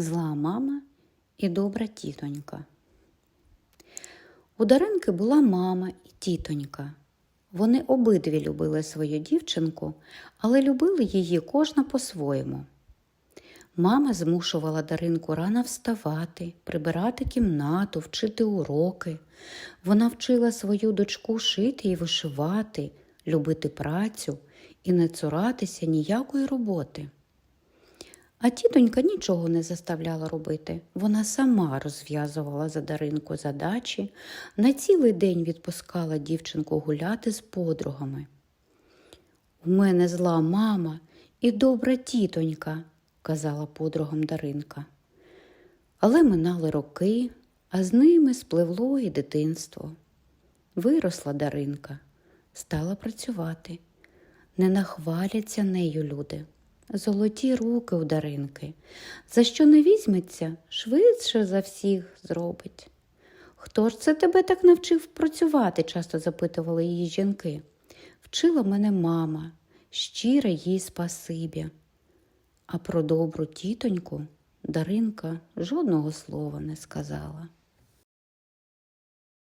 зла мама і добра тітонька. У Даринки була мама і тітонька. Вони обидві любили свою дівчинку, але любили її кожна по-своєму. Мама змушувала Даринку рано вставати, прибирати кімнату, вчити уроки. Вона вчила свою дочку шити і вишивати, любити працю і не цуратися ніякої роботи. А тітонька нічого не заставляла робити. Вона сама розв'язувала за Даринку задачі, на цілий день відпускала дівчинку гуляти з подругами. У мене зла мама і добра тітонька, казала подругам Даринка. Але минали роки, а з ними спливло і дитинство. Виросла Даринка, стала працювати. Не нахваляться нею люди. Золоті руки у Даринки. За що не візьметься, швидше за всіх зробить. Хто ж це тебе так навчив працювати? часто запитували її жінки. Вчила мене мама, щире їй спасибі. А про добру тітоньку Даринка жодного слова не сказала.